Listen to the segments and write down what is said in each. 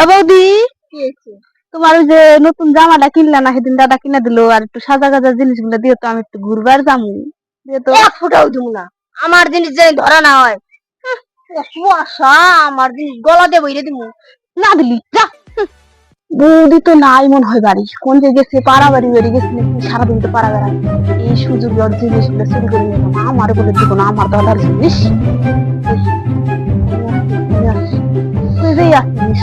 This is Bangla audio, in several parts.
বৌদি তোমার ওই যে নতুন জামাটা কিনলা না সেদিন দাদা কিনে দিলো আর একটু সাজা গাজা জিনিসগুলো দিয়ে তো আমি একটু ঘুরবার যামু দিয়ে তো এক ফুটাও দিব না আমার জিনিস যেন ধরা না হয় কুয়াশা আমার জিনিস গলা দেবো এটা দিব না দিলি যা বৌদি তো নাই মনে হয় বাড়ি কোন যে গেছে পাড়া বাড়ি বাড়ি গেছে সারাদিন তো পাড়া বেড়ায় এই সুযোগ ওর জিনিসগুলো চুরি করে নিয়ে আমার বলে দিব না আমার দাদার জিনিস তুই যেই আসিস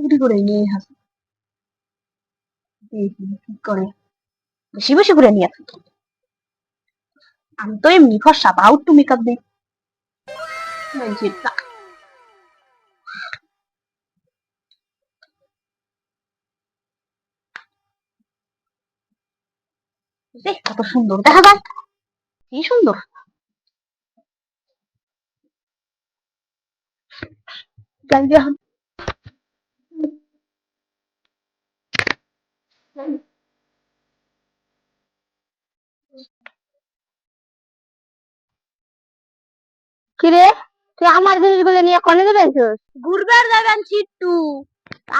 চুরি করে নিয়ে দেখি কি করে? বেশি বেশি করে নিয়ে আসি। আমি তো এমনি ফর্সা বা একটু মেকআপ দিই। কত সুন্দর, দেখা যায় কি সুন্দর। দিয়ে কিরে? তুই আমার জিনিসগুলো নিয়ে কনে যাবেছিস ঘুরবার যাবেন চিট্টু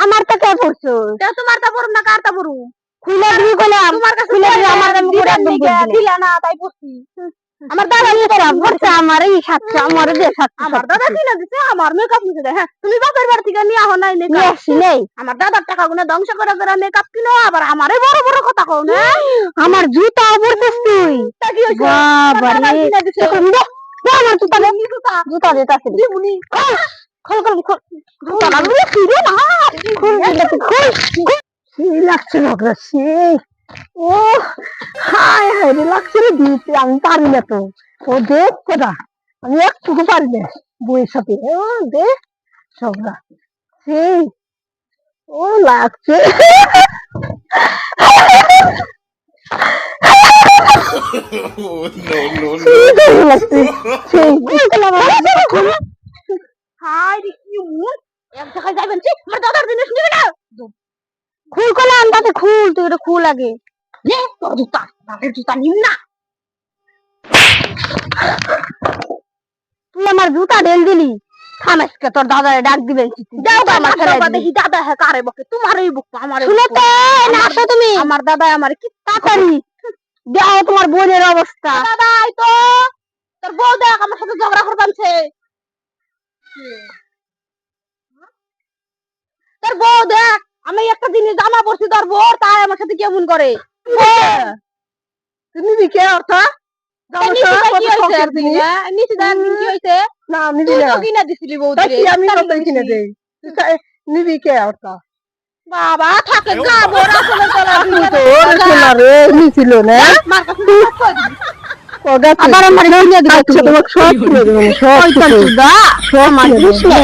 আমার তো কে পড়ছস? তা তোমার তা পড়ুন না কার তা পড়ুন খুলে দিবি কইলাম তোমার কাছে খুলে দিবি আমার দাম করে একদম দিলে। না তাই পড়ছি। আমার দাদা নিয়ে তোরা ভরসা আমারই সাতশো আমারই দিয়ে সাতশো আমার দাদা কিনে দিছে আমার মেকআপ নিতে দেয় হ্যাঁ তুমি বাপের বাড়ি থেকে নিয়ে আহ নাই মেকআপ নেই। আমার দাদার টাকা গুলো ধ্বংস করে করে মেকআপ কিনো আবার আমারে বড় কও না? আমার জুতা পরছিস তুই। বাবা আমার রে জুতা দে। জুতা? জুতা দে তাকে দিবুনি। খোল খোল খোল জুতা লাগবে ফিরে না। খোল দিলে তুই খোল। সেই লাগছে ঝগড়া সেই। ও হায় হায় রে লাগছে রে দিতে আমি পারি না তো। ও দেখ কোথা আমি একটুকু পারি না বইয়ের সাথে। ও দেখ ঝগড়া সেই। ও লাগছে। খুল করলাম তাতে খুল তুই এটা খুল আগে নে তোর জুতা দাদার জুতা নিম না তুই আমার জুতা ঢেল দিলি। থামাসকে তোর দাদারে ডাক দিবেন আমার দেখি দাদা হ্যাঁ কারে বকে তোমারই বুক আমার শুনো তো না আসো তুমি আমার দাদা আমার কি তাড়াতাড়ি তোমার বোনের অবস্থা তো তোর বউ দেখ আমার সাথে ঝগড়া করবানছে তোর বউ দেখ আমি একটা জিনিস জামা পরছি তোর বউ তাই আমার সাথে কেমন করে তুমি দিকে অর্থ না নিবি না কিনা দিছিলি বউ তাই কি আমি কত কিনে দেই তুই তা- নিবি কে অর্থ বাবা থাকে গা বড় আসলে চলা তুই তো ওর রে নিছিল না মার কাছে আবার আমার তোমাকে সব দেবো সব দেবো দেবো